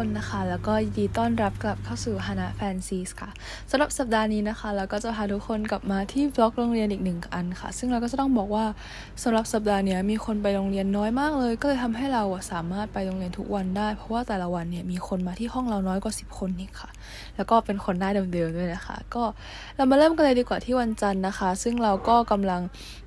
คนนะคะ แล้วก็ยินดีต้อนรับกลับเข้าสู่ฮานะแฟนซีสค่ะสำหรับสัปดาห์นี้นะคะ เราก็จะพาทุกคนกลับมาที่บล็อกโรงเรียนอีกหนึ่งอันค่ะ ซึ่งเราก็จะต้องบอกว่าสำหรับสัปดาห์นี้มีคนไปโรงเรียนน้อยมากเลย ก็เลยทำให้เราสามารถไปโรงเรียนทุกวันได้ เพราะว่าแต่ละวันเนี่ยมีคนมาที่ห้องเราน้อยกว่า 10 คนนี่ค่ะ แล้วก็เป็นคนได้เดิมๆด้วยนะคะ ก็เรามาเริ่มกันเลยดีกว่าที่วันจันทร์นะคะ ซึ่งเราก็กำลัง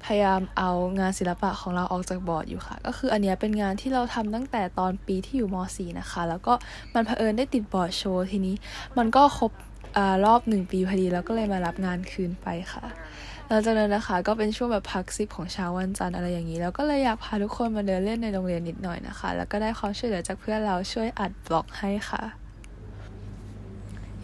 พยายามเอางานศิลปะของเราออกจากบอร์ดอยู่ค่ะ ก็คืออันนี้เป็นงานที่เราทำตั้งแต่ตอนปีที่อยู่ม .4 นะคะ แล้วก็มันเผอิญได้ติดบอร์ดโชว์ทีนี้ มันก็ครบอรอบหนึ่งปีพอดีแล้วก็เลยมารับงานคืนไปค่ะหลังจากนั้นนะคะก็เป็นช่วงแบบพักซิปของเช้าวันจันทร์อะไรอย่างนี้ แล้วก็เลยอยากพาทุกคนมาเดินเล่นในโรงเรียนนิดหน่อยนะคะ แล้วก็ได้ความช่วยเหลือจากเพื่อนเราช่วยอัดบล็อกให้ค่ะ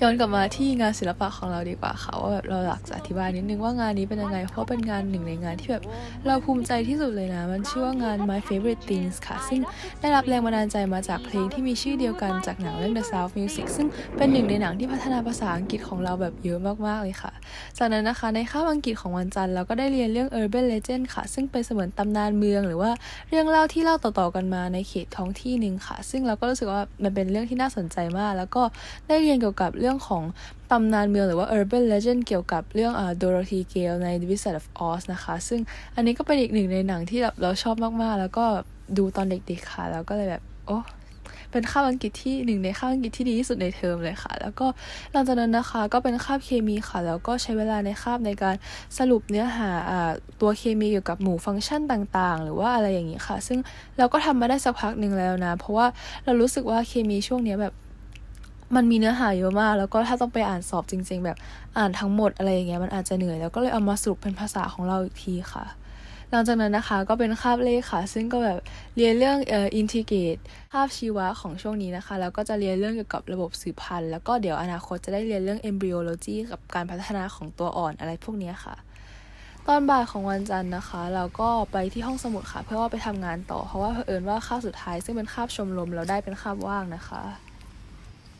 ย้อนกลับมาที่งานศิลปะของเราดีกว่าค่ะว่าแบบเราอยากจะอธิบายนิดนึงว่างานนี้เป็นยังไง เพราะเป็นงานหนึ่งในงานที่แบบเราภูมิใจที่สุดเลยนะ มันชื่อว่างาน My Favorite Things ค่ะ ซึ่งได้รับแรงบันดาลใจมาจากเพลงที่มีชื่อเดียวกันจากหนังเรื่อง The Sound Music ซึ่งเป็นหนึ่งในหนังที่พัฒนาภาษาอังกฤษของเราแบบเยอะมากๆเลยค่ะ จากนั้นนะคะในคาบอังกฤษของวันจันทร์เราก็ได้เรียนเรื่อง Urban Legend ค่ะ ซึ่งเป็นเสมือนตำนานเมือง หรือว่าเรื่องเล่าที่เล่าต่อๆกันมาในเขตท้องที่หนึ่งค่ะ ซึ่งเราก็รู้สึกว่ามันเป็นเรื่องที่น่าสนใจมาก แล้วก็ได้เรียนเกี่ยวกับเรื่องื่องของตำนานเมืองหรือว่า urban legend เกี่ยวกับเรื่องอ่า Dorothy Gale ใน The Wizard of Oz นะคะ ซึ่งอันนี้ก็เป็นอีกหนึ่งในหนังที่แบบเราชอบมากๆ แล้วก็ดูตอนเด็กๆค่ะ แล้วก็เลยแบบ โอ้เป็นคาบอังกฤษที่หนึ่งในคาบอังกฤษที่ดีที่สุดในเทอมเลยค่ะ แล้วก็หลังจากนั้นนะคะก็เป็นคาบเคมีค่ะ แล้วก็ใช้เวลาในคาบในการสรุปเนื้อหาอ่าตัวเคมีเกี่ยวกับหมู่ฟังก์ชันต่างๆ หรือว่าอะไรอย่างนี้ค่ะ ซึ่งเราก็ทำมาได้สักพักหนึ่งแล้วนะ เพราะว่าเรารู้สึกว่าเคมีช่วงนี้แบบ มันมีเนื้อหาเยอะมาก แล้วก็ถ้าต้องไปอ่านสอบจริง ๆ แบบอ่านทั้งหมดอะไรอย่างเงี้ยมันอาจจะเหนื่อย แล้วก็เลยเอามาสรุปเป็นภาษาของเราอีกทีค่ะ หลังจากนั้นนะคะก็เป็นคาบเลขค่ะ ซึ่งก็แบบเรียนเรื่องเอ่ออินทิเกรตคาบชีวะของช่วงนี้นะคะ แล้วก็จะเรียนเรื่องเกี่ยวกับระบบสืบพันธุ์ แล้วก็เดี๋ยวอนาคตจะได้เรียนเรื่อง embryology กับการพัฒนาของตัวอ่อนอะไรพวกนี้ค่ะตอนบ่ายของวันจันทร์นะคะ เราก็ไปที่ห้องสมุดค่ะ เพื่อว่าไปทำงานต่อเพราะว่าเผอิญว่าคาบสุดท้าย ซึ่งเป็นคาบชมรมเราได้เป็นคาบว่างนะคะ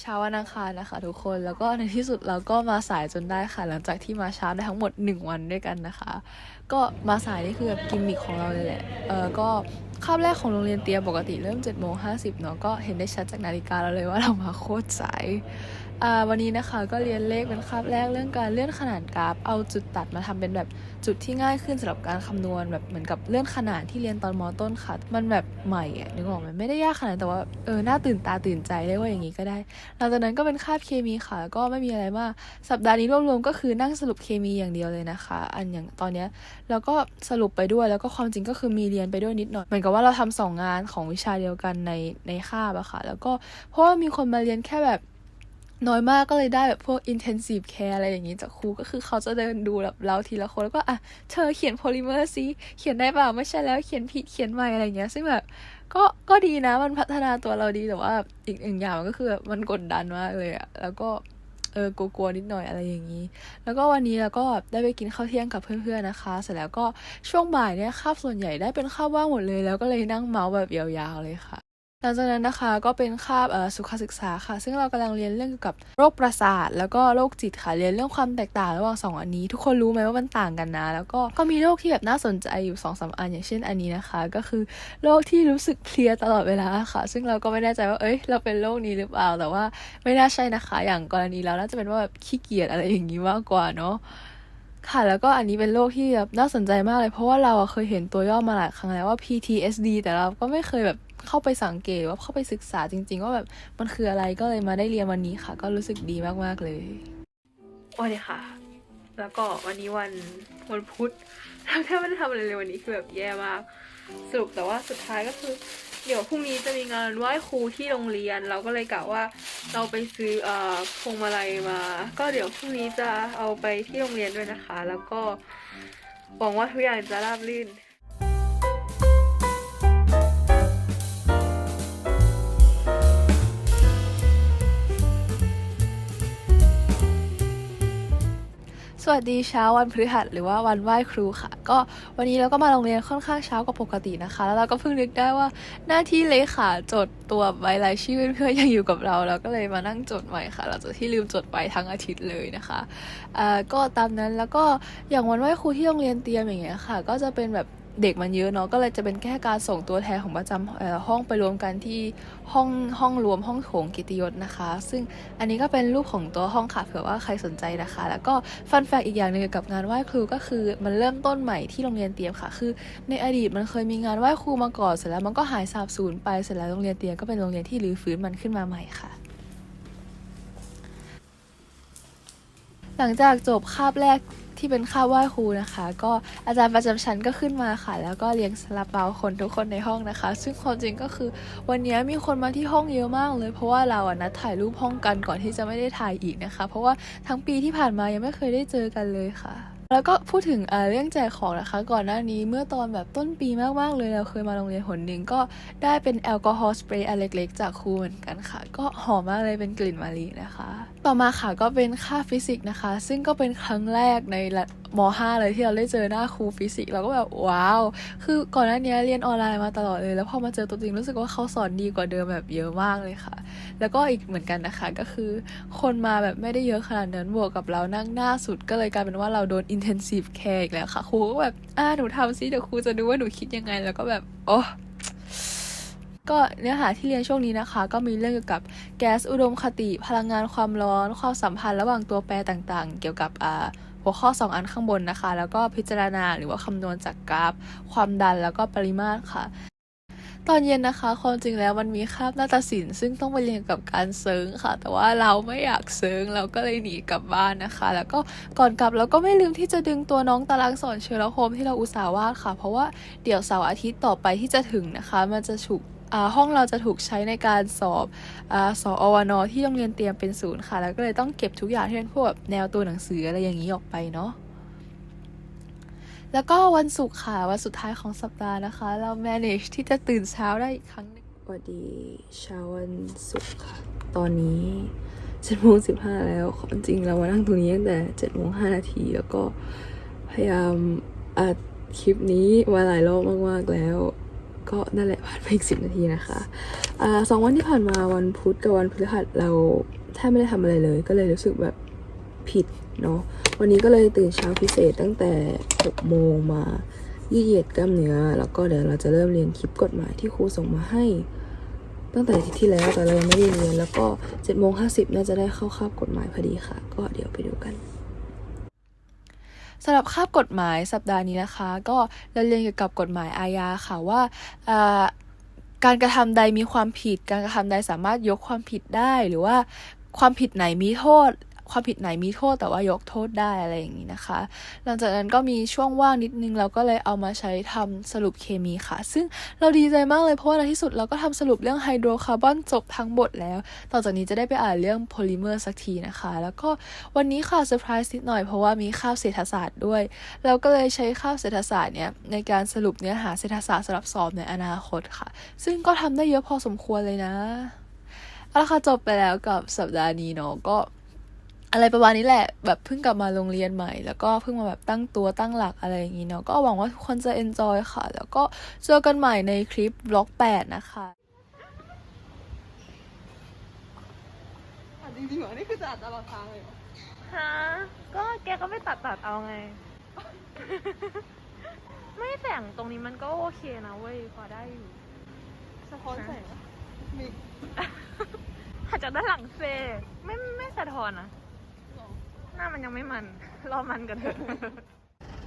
เช้าวันอังคารนะคะ ทุกคนแล้วก็ในที่สุดเราก็มาสายจนได้ค่ะ หลังจากที่มาเช้าได้ทั้งหมด 1 วันด้วยกันนะคะ ก็มาสายนี่คือแบบกิมมิคของเราเลยแหละเออก็ คาบแรกของโรงเรียนเตรียมปกติเริ่ม7จ็ดโมงห้าสิบเนาะก็เห็นได้ชัดจากนาฬิกาเราเลยว่าเรามาโคตรสายอ่าวันนี้นะคะก็เรียนเลขเป็นคาบแรกเรื่องการเลื่อนขนาดกราฟ เอาจุดตัดมาทำเป็นแบบจุดที่ง่ายขึ้นสำหรับการคำนวณแบบเหมือนกับเลื่อนขนาดที่เรียนตอนมต้นค่ะ มันแบบใหม่อะนึกออกไหมไม่ได้ยากขนาดแต่ว่าเออหน่าตื่นตาตื่นใจเรียว่าอย่างนี้ก็ได้หลังจากนั้นก็เป็นคาบเคมีค่ะ ก็ไม่มีอะไรมากสัปดาห์นี้รวมๆก็คือนั่งสรุปเคมีอย่างเดียวเลยนะคะ อันอย่างตอนเนี้ยแล้วก็สรุปไปด้วยแล้วก็ความจริงก็คือมีเรียนไปด้วยนิดหน่อยเหมือนกับว่าเราทำสองงานของวิชาเดียวกันในในคาบอะค่ะ แล้วก็เพราะว่ามีคนมาเรียนแค่แบบน้อยมากก็เลยได้แบบพวก intensive care อะไรอย่างนี้จากครูก็คือเขาจะเดินดูแบบเราทีละคนแล้วก็อะเธอเขียนโพลิเมอร์ซิเขียนได้เปล่าไม่ใช่แล้วเขียนผิดเขียนใหม่อะไรอย่างเงี้ยซึ่งแบบก็ก็ดีนะมันพัฒนาตัวเราดีแต่ว่าอีกหนึ่งอย่างมันก็คือมันกดดันมากเลยอะแล้วก็ ออกลัวๆนิดหน่อยอะไรอย่างนี้ แล้วก็วันนี้เราก็ได้ไปกินข้าวเที่ยงกับเพื่อนๆนะคะ เสร็จแล้วก็ช่วงบ่ายเนี่ยคาบส่วนใหญ่ได้เป็นคาบว่างหมดเลย แล้วก็เลยนั่งเมาส์แบบยาวๆเลยค่ะ หลังจากนั้นนะคะก็เป็นคาบสุขศึกษาค่ะ ซึ่งเรากำลังเรียนเรื่องเกี่ยวกับโรคประสาท แล้วก็โรคจิตค่ะ เรียนเรื่องความแตกต่างระหว่างสองอันนี้ ทุกคนรู้ไหมว่ามันต่างกันนะ แล้วก็ก็มีโรคที่แบบน่าสนใจอยู่สองสามอันอย่างเช่นอันนี้นะคะ ก็คือโรคที่รู้สึกเพลียตลอดเวลาค่ะ ซึ่งเราก็ไม่แน่ใจว่าเอ้ย เราเป็นโรคนี้หรือเปล่า แต่ว่าไม่น่าใช่นะคะ อย่างกรณีเราน่าจะเป็นว่าแบบขี้เกียจอะไรอย่างนี้มากกว่าเนาะค่ะแล้วก็อันนี้เป็นโรคที่แบบน่าสนใจมากเลย เพราะว่าเราเคยเห็นตัวย่อมาหลายครั้งแล้วว่า PTSD แต่เราก็ไม่เคยแบบ เข้าไปสังเกตว่าเข้าไปศึกษาจริง ๆ ว่าแบบมันคืออะไรก็เลยมาได้เรียนวันนี้ค่ะ ก็รู้สึกดีมากๆเลยโอ้ค่ะ แล้วก็วันนี้วันวันพุธเราแทบไม่ได้ทำอะไรเลยวันนี้คือแบบแย่มากสรุปแต่ว่าสุดท้ายก็คือ เดี๋ยวพรุ่งนี้จะมีงานไหว้ครูที่โรงเรียน เราก็เลยกะว่าเราไปซื้อเอ่อพวงมาลัยมา ก็เดี๋ยวพรุ่งนี้จะเอาไปที่โรงเรียนด้วยนะคะ แล้วก็หวังว่าทุกอย่างจะราบรื่น วัสดีเช้าวันพฤหัสหรือว่าวันไหว้ครูค่ะ ก็วันนี้เราก็มาโรงเรียนค่อนข้างเช้ากว่าปกตินะคะ แล้วเราก็เพิ่งนึกได้ว่าหน้าที่เลขาจดตัวใบรายชื่อเพื่อนยังอยู่กับเราเราก็เลยมานั่งจดใหม่ค่ะหลังจากที่ลืมจดไปทั้งอาทิตย์เลยนะคะอ่าก็ตามนั้นแล้วก็อย่างวันไหว้ครูที่โรงเรียนเตรียมอย่างเงี้ยค่ะ ก็จะเป็นแบบ เด็กมันเยอะเนาะก็เลยจะเป็นแค่การส่งตัวแทนของประจำห้องไปรวมกันที่ห้องห้องรวมห้องโถงกิติยศนะคะ ซึ่งอันนี้ก็เป็นรูปของตัวห้องค่ะเผื่อว่าใครสนใจนะคะ แล้วก็ฟันแฟกอีกอย่างหนึ่งเกี่ยวกับงานไหว้ครูก็คือมันเริ่มต้นใหม่ที่โรงเรียนเตรียมค่ะ คือ ในอดีตมันเคยมีงานไหว้ครูมาก่อนเสร็จแล้วมันก็หายสาบสูญไปเสร็จแล้วโรงเรียนเตรียมก็เป็นโรงเรียนที่รื้อฟื้นมันขึ้นมาใหม่ค่ะ หลังจากจบคาบแรกที่เป็นคาบไหว้ครูนะคะ ก็อาจารย์ประจำชั้นก็ขึ้นมาค่ะ แล้วก็เลี้ยงซาลาเปาคนทุกคนในห้องนะคะ ซึ่งความจริงก็คือวันนี้มีคนมาที่ห้องเยอะมากเลย เพราะว่าเราอะนัดถ่ายรูปห้องกันก่อนที่จะไม่ได้ถ่ายอีกนะคะ เพราะว่าทั้งปีที่ผ่านมายังไม่เคยได้เจอกันเลยค่ะ แล้วก็พูดถึงเรื่องแจกของนะคะ ก่อนหน้านี้เมื่อตอนแบบต้นปีมากๆเลยเราเคยมาโรงเรียนหนหนึ่งก็ได้เป็นแอลกอฮอล์สเปรย์อันเล็กๆจากครูเหมือนกันค่ะ ก็หอมมากเลยเป็นกลิ่นมะลินะคะ ต่อมาค่ะก็เป็นค่าฟิสิกส์นะคะ ซึ่งก็เป็นครั้งแรกในม .5 เลยที่เราได้เจอหน้าครูฟิสิกส์เราก็แบบว้าว คือก่อนหน้านี้เรียนออนไลน์มาตลอดเลย แล้วพอมาเจอตัวจริงรู้สึกว่าเขาสอนดีกว่าเดิมแบบเยอะมากเลยค่ะ แล้วก็อีกเหมือนกันนะคะก็คือ คนมาแบบไม่ได้เยอะขนาดนั้นบวกกับเรานั่งหน้าสุดก็เลยกลายเป็นว่าเราโดน intensive care อีกแล้วค่ะครูก็แบบอ่าหนูทำซิเดี๋ยวครูจะดูว่าหนูคิดยังไงแล้วก็แบบโอ้ก็เนื้อหาที่เรียนช่วงนี้นะคะ ก็มีเรื่องเกี่ยวกับแก๊สอุดมคติพลังงานความร้อน ความสัมพันธ์ระหว่างตัวแปรต่างๆ เกี่ยวกับอ่าหัวข้อ 2 อันข้างบนนะคะ แล้วก็พิจารณาหรือว่าคำนวณจากกราฟ ความดันแล้วก็ปริมาตรค่ะ ตอนเย็นนะคะ ความจริงแล้วมันมีคาบนาฏศิลป์ซึ่งต้องไปเรียนกับการเซิร์งค่ะ แต่ว่าเราไม่อยากเซิร์งเราก็เลยหนีกลับบ้านนะคะ แล้วก็ก่อนกลับเราก็ไม่ลืมที่จะดึงตัวน้องตารางสอนเชอร์โฮมที่เราอุตส่าห์วาดค่ะ เพราะว่าเดี๋ยวเสาร์อาทิตย์ต่อไปที่จะถึงนะคะ มันจะถูกห้องเราจะถูกใช้ในการสอบอสอวนที่โรงเรียนเตรียมเป็นศูนย์ค่ะ แล้วก็เลยต้องเก็บทุกอย่างที่เป็นพวกแบบแนวตัวหนังสืออะไรอย่างนี้ออกไปเนาะ แล้วก็วันศุกร์ค่ะ วันสุดท้ายของสัปดาห์นะคะ เรา manage ที่จะตื่นเช้าได้อีกครั้งนึงสวัสดีเช้าวันศุกร์ค่ะ ตอนนี้เจ็ดโมงสิบห้าแล้วจริงเรามานั่งตรงนี้ตั้งแต่เจ็ดโมงห้านาทีแล้วก็พยายามอัดคลิปนี้มาหลายรอบมากๆแล้ว ก็นั่นแหละผ่านไปอีกสิบนาทีนะคะอ่าสองวันที่ผ่านมาวันพุธกับวันพฤหัสเราแทบไม่ได้ทำอะไรเลย ก็เลยรู้สึกแบบผิด เนาะวันนี้ก็เลยตื่นเช้าพิเศษตั้งแต่6โมงมายืดเหยียดกล้ามเนื้อ แล้วก็เดี๋ยวเราจะเริ่มเรียนคลิปกฎหมายที่ครูส่งมาให้ ตั้งแต่อาทิตย์ที่แล้วแต่เรายังไม่ได้เรียน แล้วก็7โมง50น่าจะได้เข้าคาบกฎหมายพอดีค่ะ ก็เดี๋ยวไปดูกันสำหรับคาบกฎหมายสัปดาห์นี้นะคะ ก็เราเรียนเกี่ยวกับกฎหมายอาญาค่ะว่าอ่าการกระทำใดมีความผิด การกระทำใดสามารถยกความผิดได้หรือว่าความผิดไหนมีโทษ ความผิดไหนมีโทษแต่ว่ายกโทษได้อะไรอย่างนี้นะคะ หลังจากนั้นก็มีช่วงว่างนิดนึงเราก็เลยเอามาใช้ทำสรุปเคมีค่ะ ซึ่งเราดีใจมากเลยเพราะว่าในที่สุดเราก็ทำสรุปเรื่องไฮโดรคาร์บอนจบทั้งหมดแล้ว ต่อจากนี้จะได้ไปอ่านเรื่องโพลิเมอร์สักทีนะคะ แล้วก็วันนี้ค่ะเซอร์ไพรส์นิดหน่อยเพราะว่ามีคาบเศรษฐศาสตร์ด้วย เราก็เลยใช้คาบเศรษฐศาสตร์เนี่ยในการสรุปเนื้อหาเศรษฐศาสตร์สำหรับสอบในอนาคตค่ะ ซึ่งก็ทำได้เยอะพอสมควรเลยนะเอาละค่ะจบไปแล้วกับสัปดาห์นี้เนาะก็ อะไรประมาณนี้แหละ แบบเพิ่งกลับมาโรงเรียนใหม่ แล้วก็เพิ่งมาแบบตั้งตัวตั้งหลักอะไรอย่างนี้เนาะก็หวังว่าทุกคนจะ enjoy ค่ะ แล้วก็เจอกันใหม่ในคลิปบล็อก8นะคะอะจริงๆเหรอนี่คือจะอัดตลอดทางเลยเหรอฮะก็แกก็ไม่ตัดตัดเอาไง ไม่แสงตรงนี้มันก็โอเคนะเว้ยพอได้อยู่สะท้อนแสงอะมีอาจจะด้านหลังเซ ไม่ไม่สะท้อนนะหรอ หน้ามันยังไม่มัน รอมันกันเถอะ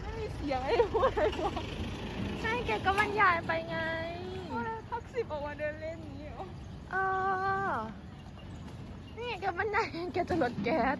ไม่มีเสียงให้พูดเลยเหรอใช่แกก็บรรยายไปไงพูดแล้วทักสิบออกมาเดินเล่นอย่างนี้เหรอเออ นี่แกบรรยายแกจะลดแก๊ส